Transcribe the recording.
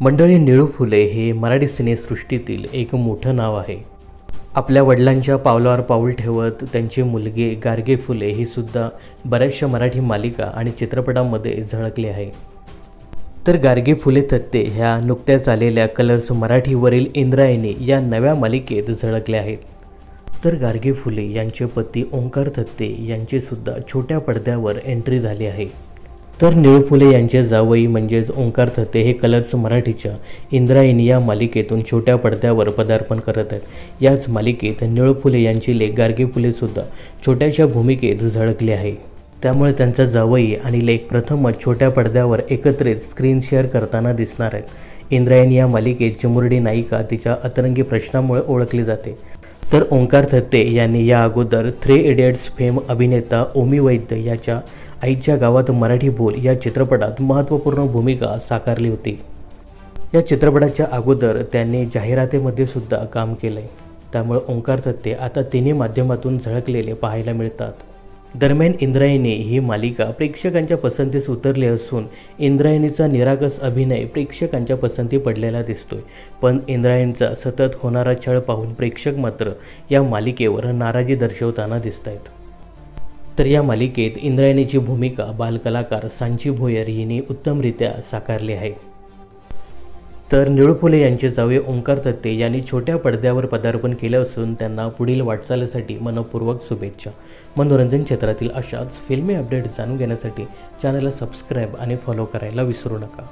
मंडळी निळू फुले हे मराठी सिनेसृष्टीतील एक मोठं नाव आहे. आपल्या वडिलांच्या पावलावर पाऊल ठेवत त्यांचे मुलगे गार्गे फुले ही सुद्धा बऱ्याचशा मराठी मालिका आणि चित्रपटांमध्ये झळकले आहे. तर गार्गे फुले थत्ते ह्या नुकत्याच आलेल्या कलर्स मराठीवरील इंद्रायणी या नव्या मालिकेत झळकल्या आहेत. तर गार्गे फुले यांचे पती ओंकार थत्ते यांची सुद्धा छोट्या पडद्यावर एंट्री झाली आहे. तर निळू फुले यांचे जावई म्हणजेच ओंकार थत्ते हे कलर्स मराठीच्या इंद्रायणी या मालिकेतून छोट्या पडद्यावर पदार्पण करत आहेत. याच मालिकेत निळू फुले यांची लेख गार्गे फुलेसुद्धा छोट्याशा भूमिकेत झळकली आहे. त्यामुळे त्यांचा जावई आणि लेख प्रथमच छोट्या पडद्यावर एकत्रित स्क्रीन शेअर करताना दिसणार आहेत. इंद्रायणी या मालिकेत चिमुरडी नायिका तिच्या अतरंगी प्रश्नामुळे ओळखली जाते. तर ओंकार थत्ते यांनी या अगोदर थ्री इडियट्स फेम अभिनेता ओमी वैद्य याच्या आईच्या गावात मराठी बोल या चित्रपटात महत्त्वपूर्ण भूमिका साकारली होती. या चित्रपटाच्या अगोदर त्यांनी जाहिरातीमध्ये सुद्धा काम केलं आहे त्यामुळे ओंकार थत्ते आता तिन्ही माध्यमातून झळकलेले पाहायला मिळतात. दरम्यान इंद्रायणी ही मालिका प्रेक्षकांच्या पसंतीस उतरली असून इंद्रायणीचा निरागस अभिनय प्रेक्षकांच्या पसंती पडलेला दिसतोय. पण इंद्रायणीचा सतत होणारा छळ पाहून प्रेक्षक मात्र या मालिकेवर नाराजी दर्शवताना दिसत आहेत तर या मालिकेत इंद्रायणीची भूमिका बालकलाकार सांची भोयर हिने उत्तमरित्या साकारली आहे. तर निळू फुले यांचे जावे ओंकार तत्ते यांनी छोट्या पडद्यावर पदार्पण केलं असून त्यांना पुढील वाटचालीसाठी मनपूर्वक शुभेच्छा. मनोरंजन क्षेत्रातील अशाच फिल्मी अपडेट जाणून घेण्यासाठी चॅनलला सबस्क्राईब आणि फॉलो करायला विसरू नका.